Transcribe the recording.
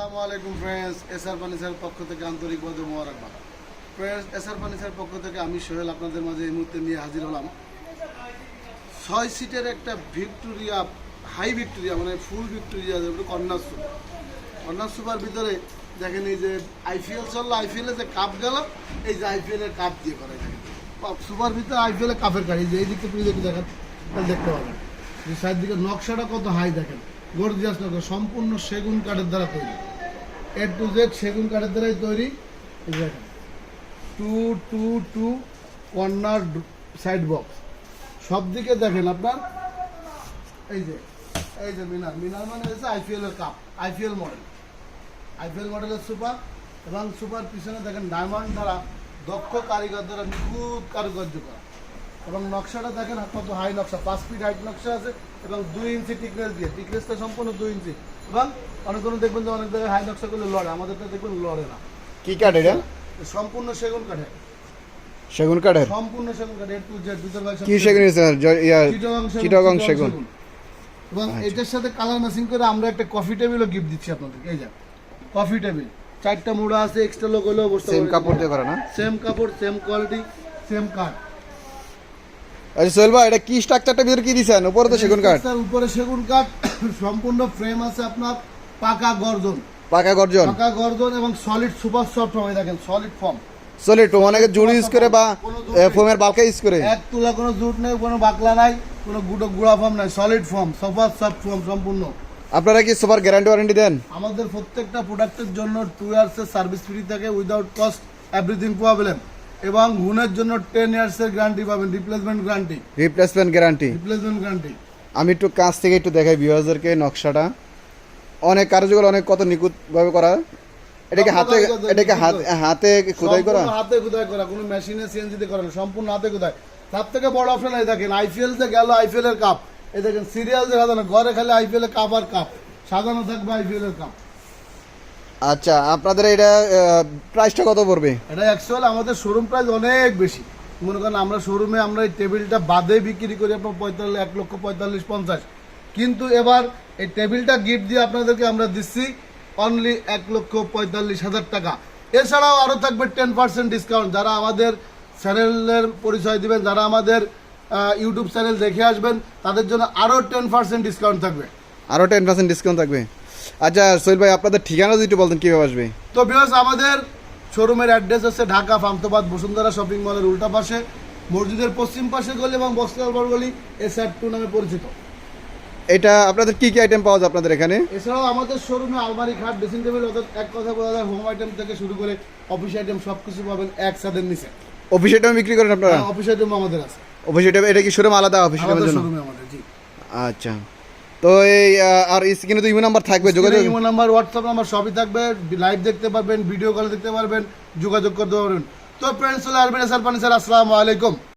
আসসালামু আলাইকুম friends SR furniture পক্ষ থেকে আন্তরিকভাবে মোবারকবাদ। ফ্রেন্ডস এসআর ফার্নিচার পক্ষ থেকে আমি সোহেল আপনাদের মাঝে এই মুহূর্তে নিয়ে হাজির হলাম। ছয় সিটের একটা ভিক্টোরিয়া হাই ভিক্টোরিয়া মানে ফুল ভিক্টোরিয়া যেগুলো কন্যা সুপ কন্যা সুপার ভিতরে দেখেন এই যে আইপিএল চলল আইপিএলে যে কাপ গেল, এই যে আইপিএল এর কাপ দিয়ে করা যায় সুপার ভিতরে আইপিএল এর কাপের গাড়ি যে এই দিকটা আপনি যদি দেখেন, তাহলে দেখতে পাবেন। যে সাইড নকশাটা কত হাই দেখেন। গর্জিয়াস নকশা, সম্পূর্ণ সেগুন কাঠের দ্বারা তৈরি। এ টু জেড সেগুন কাঠের দ্বারাই তৈরি। Two two two corner side box সব দিকে দেখেন আপনার। এই যে এই যে মিনার। মিনার মানে হচ্ছে আইপিএল এর কাপ আইপিএল মডেল আইপিএল মডেলের সুপার এবং সুপার পিছনে দেখেন ডায়মন্ড দ্বারা দক্ষ কারিগর দ্বারা নিখুঁত কারুকার্য করা। এবং নকশাটা দেখেন কত হাই নকশা পাঁচ ফিট হাইট নকশা আছে এবং দুই ইঞ্চি টিকনেস দিয়ে টিকনেসটা সম্পূর্ণ দুই ইঞ্চি। এবং অনেক কোনো দেখবেন যে অনেক জায়গায় হাই নকশা করলে লড়ে আমাদেরটা দেখবেন লড়ে না। কি কাঠ এটা? সম্পূর্ণ সেগুন কাঠে সেগুন কাঠের? সম্পূর্ণ সেগুন কাঠে এর টু জেড বাইরে কি সেগুন? ইয়া, চিটাগং সেগুন এবং এটার সাথে কালার ম্যাচিং করে আমরা একটা কফি টেবিলও গিফট দিচ্ছি আপনাদেরকে এই যে কফি টেবিল চারটা মোড়া আছে এক্সট্রা লোক হলেও বসতে সেম কাপড় দিয়ে করা না? সেম কাপড় সেম কোয়ালিটি সেম কাঠ আচ্ছা সোহেল ভাই এটা কি স্ট্রাকচারটা ভিতরে কি দিছেন? উপরে তো সেগুন কাঠ। উপরে সেগুন কাঠ সম্পূর্ণ ফ্রেম আছে আপনার পাকা গর্জন। পাকা গর্জন। পাকা গর্জন এবং সলিড সুপার সফট দেখেন সলিড ফর্ম সলিড অনেকে জুড়ি ইউজ করে বা ফোমের বালকা ইউজ করে। এক তুলা কোনো জুট নেই কোনো বাকলা নাই কোনো গুঁড়ো গুঁড়া ফর্ম নাই solid form super soft form সম্পূর্ণ। আপনারা কি সুপার গ্যারান্টি ওয়ারেন্টি দেন? আমাদের প্রত্যেকটা প্রোডাক্টের জন্য টু ইয়ার্সের সার্ভিস ফ্রি থাকে উইদাউট কস্ট এভরিথিং প্রবলেম এবং গুণের জন্য টেন ইয়ার্স এর গ্যারান্টি পাবেন replacement guarantee replacement guarantee replacement guarantee আমি একটু কাছ থেকে একটু দেখাই ভিউয়ার্সদেরকে নকশাটা। অনেক কার্যকর অনেক কত নিখুঁতভাবে করা। এটাকে হাতে এটাকে হাতে হাতে খোদাই করা? হাতে খোদাই করা। কোনো মেশিনে সিএনজিতে করা না সম্পূর্ণ হাতে খোদাই। তার থেকে বড় অপশন এই দেখেন আইপিএল যে গেল আইপিএল এর কাপ এই দেখেন সিরিয়াল যে সাজানো ঘরে খালি আইপিএল এর কাপ আর কাপ সাজানো থাকবে আইপিএল এর কাপ আচ্ছা আপনাদের এটা প্রাইসটা কত পড়বে? এটা অ্যাকচুয়াল আমাদের শোরুম প্রাইস অনেক বেশি। মনে করেন আমরা শোরুমে আমরা এই টেবিলটা বাদে বিক্রি করি আপনার পঁয়তাল্লিশ এক লক্ষ পঁয়তাল্লিশ পঞ্চাশ। কিন্তু এবার এই টেবিলটা গিফট দিয়ে আপনাদেরকে আমরা দিচ্ছি অনলি এক লক্ষ পঁয়তাল্লিশ হাজার টাকা। এছাড়াও আরও থাকবে টেন পার্সেন্ট ডিসকাউন্ট যারা আমাদের চ্যানেলের পরিচয় দিবেন যারা আমাদের ইউটিউব চ্যানেল দেখে আসবেন তাদের জন্য আরও টেন পার্সেন্ট ডিসকাউন্ট থাকবে। আরও টেন পার্সেন্ট ডিসকাউন্ট থাকবে? আচ্ছা সোহেল ভাই আপনাদের ঠিকানা যদি একটু বলতেন কীভাবে আসবে? তো বিকজ আমাদের শোরুমের অ্যাড্রেস আছে ঢাকা ফামতাবাদ বসুন্ধরা শপিং মলের উল্টা পাশে। মসজিদের পশ্চিম পাশে গলি এবং বস্তালবর গলি এস আর টু নামে পরিচিত। এটা আপনাদের কি কি আইটেম পাওয়া যায় আপনাদের এখানে? এছাড়াও আমাদের শোরুমে আলমারি খাট ড্রেসিং টেবিল অর্থাৎ এক কথা বলা যায় হোম আইটেম থেকে শুরু করে অফিস আইটেম সব কিছু পাবেন এক ছাদের নিচে। অফিস আইটেম বিক্রি করেন আপনারা? অফিস আইটেম আমাদের আছে। অফিস আইটেম এটা কি শোরুম আলাদা অফিস আইটেমের জন্য? শোরুমে আমাদের জি। আচ্ছা। তো এই আর স্ক্রিনে তো ইমো নাম্বার থাকবে যোগাযোগ ইমো নাম্বার হোয়াটসঅ্যাপ নাম্বার সবই থাকবে লাইভ দেখতে পারবেন ভিডিও কল দেখতে পারবেন যোগাযোগ করতে পারবেন। তো ফ্রেন্ডস চলে আসবেন স্যার পানি স্যার আসসালামু আলাইকুম।